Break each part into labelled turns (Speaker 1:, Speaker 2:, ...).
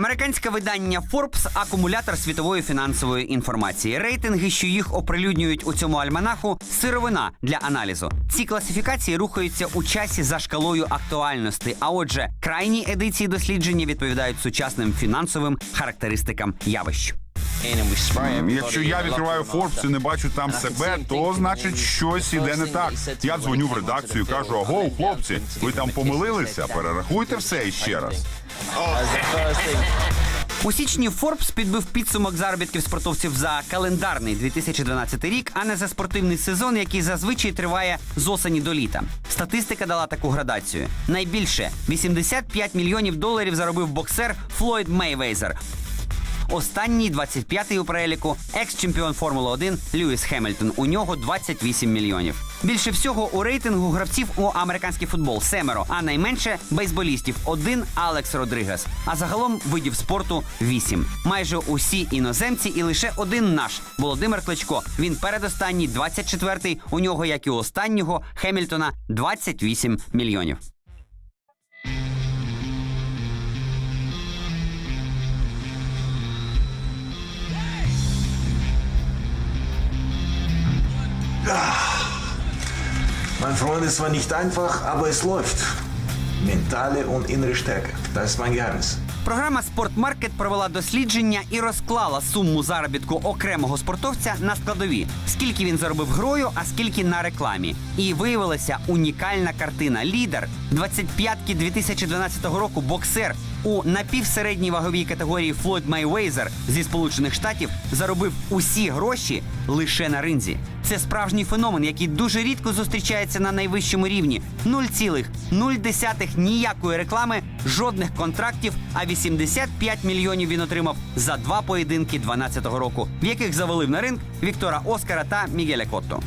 Speaker 1: Американське видання Forbes – акумулятор світової фінансової інформації. Рейтинги, що їх оприлюднюють у цьому альманаху, сировина для аналізу. Ці класифікації рухаються у часі за шкалою актуальності. А отже, крайні едиції дослідження відповідають сучасним фінансовим характеристикам явищ.
Speaker 2: Якщо я відкриваю Forbes і не бачу там себе, то значить щось іде не так. Я дзвоню в редакцію, кажу: аго, хлопці, ви там помилилися? Перерахуйте все іще раз.
Speaker 1: У січні Форбс підбив підсумок заробітків спортовців за календарний 2012 рік, а не за спортивний сезон, який зазвичай триває з осені до літа. Статистика дала таку градацію. Найбільше 85 мільйонів доларів заробив боксер Флойд Мейвейзер. Останній 25-й у переліку екс-чемпіон Формули 1 Льюіс Хемільтон. У нього 28 мільйонів. Більше всього у рейтингу гравців у американський футбол семеро, а найменше бейсболістів один Алекс Родригес. А загалом видів спорту вісім. Майже усі іноземці, і лише один наш Володимир Кличко. Він передостанній, 24-й. У нього, як і у останнього Хемільтона, 28 мільйонів.
Speaker 3: Mein Freund, es war nicht einfach, aber es läuft. Mentale und innere Stärke. Das ist mein Geheimnis.
Speaker 1: Програма Спортмаркет провела дослідження і розклала суму заробітку окремого спортовця на складові. Скільки він заробив грою, а скільки на рекламі. І виявилася унікальна картина. Лідер 25-ки 2012 року боксер у напівсередній ваговій категорії Флойд Майвейзер зі Сполучених Штатів заробив усі гроші лише на ринзі. Це справжній феномен, який дуже рідко зустрічається на найвищому рівні. 0,0 ніякої реклами, жодних контрактів, а 85 мільйонів він отримав за два поєдинки 12-го року, в яких завалив на ринг Віктора Оскара та Мігеля Котто.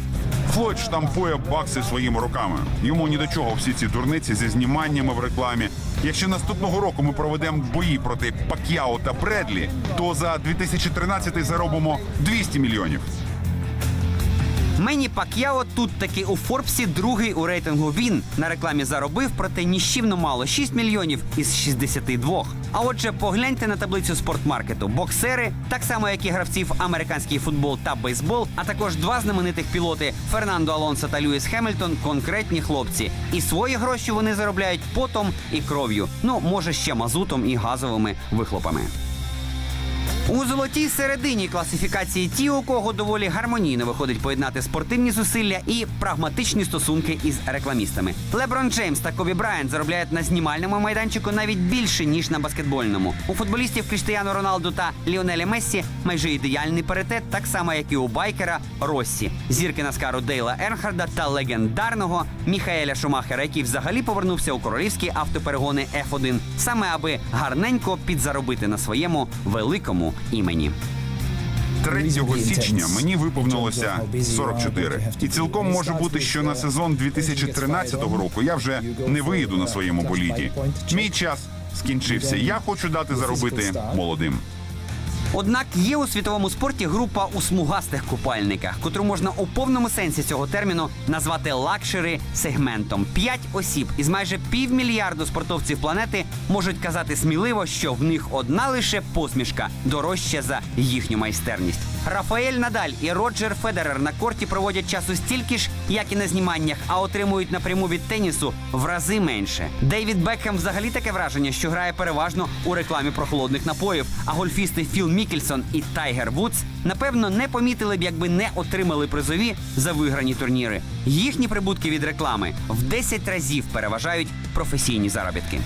Speaker 2: Флойд штампує бакси своїми руками. Йому ні до чого всі ці дурниці зі зніманнями в рекламі. Якщо наступного року ми проведемо бої проти Пак'яо та Бредлі, то за 2013 заробимо 200 мільйонів.
Speaker 1: Мені Пак'яо тут таки у Форбсі другий у рейтингу. Він на рекламі заробив, проте ніщівно мало 6 мільйонів із 62. А отже, погляньте на таблицю спортмаркету. Боксери, так само як і гравці в американський футбол та бейсбол, а також два знаменитих пілоти Фернандо Алонсо та Льюіс Хемільтон конкретні хлопці. І свої гроші вони заробляють потом і кров'ю. Ну, може, ще мазутом і газовими вихлопами. У золотій середині класифікації ті, у кого доволі гармонійно виходить поєднати спортивні зусилля і прагматичні стосунки із рекламістами. Леброн Джеймс та Кобі Брайант заробляють на знімальному майданчику навіть більше ніж на баскетбольному. У футболістів Кріштіану Роналду та Ліонеля Мессі майже ідеальний паритет, так само як і у байкера Россі, зірки Наскару Дейла Ернхарда та легендарного Міхаеля Шумахера, який взагалі повернувся у королівські автоперегони F1, саме аби гарненько підзаробити на своєму великому імені.
Speaker 2: 3 січня мені виповнилося 44. І цілком може бути, що на сезон 2013 року я вже не виїду на своєму боліді. Мій час скінчився. Я хочу дати заробити молодим.
Speaker 1: Однак є у світовому спорті група у смугастих купальниках, котру можна у повному сенсі цього терміну назвати лакшери сегментом. П'ять осіб із майже півмільярду спортовців планети можуть казати сміливо, що в них одна лише посмішка дорожча за їхню майстерність. Рафаель Надаль і Роджер Федерер на корті проводять часу стільки ж, як і на зніманнях, а отримують напряму від тенісу в рази менше. Дейвід Бекхем взагалі таке враження, що грає переважно у рекламі прохолодних напоїв. А гольфісти Філ Мікельсон і Тайгер Вудс напевно не помітили б, якби не отримали призові за виграні турніри. Їхні прибутки від реклами в 10 разів переважають професійні заробітки.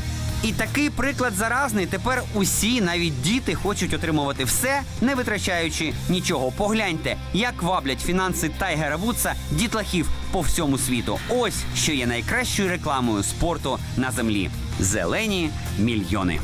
Speaker 1: І такий приклад заразний. Тепер усі, навіть діти, хочуть отримувати все, не витрачаючи нічого. Погляньте, як ваблять фінанси Тайгера Вудса дітлахів по всьому світу. Ось що є найкращою рекламою спорту на землі: зелені мільйони.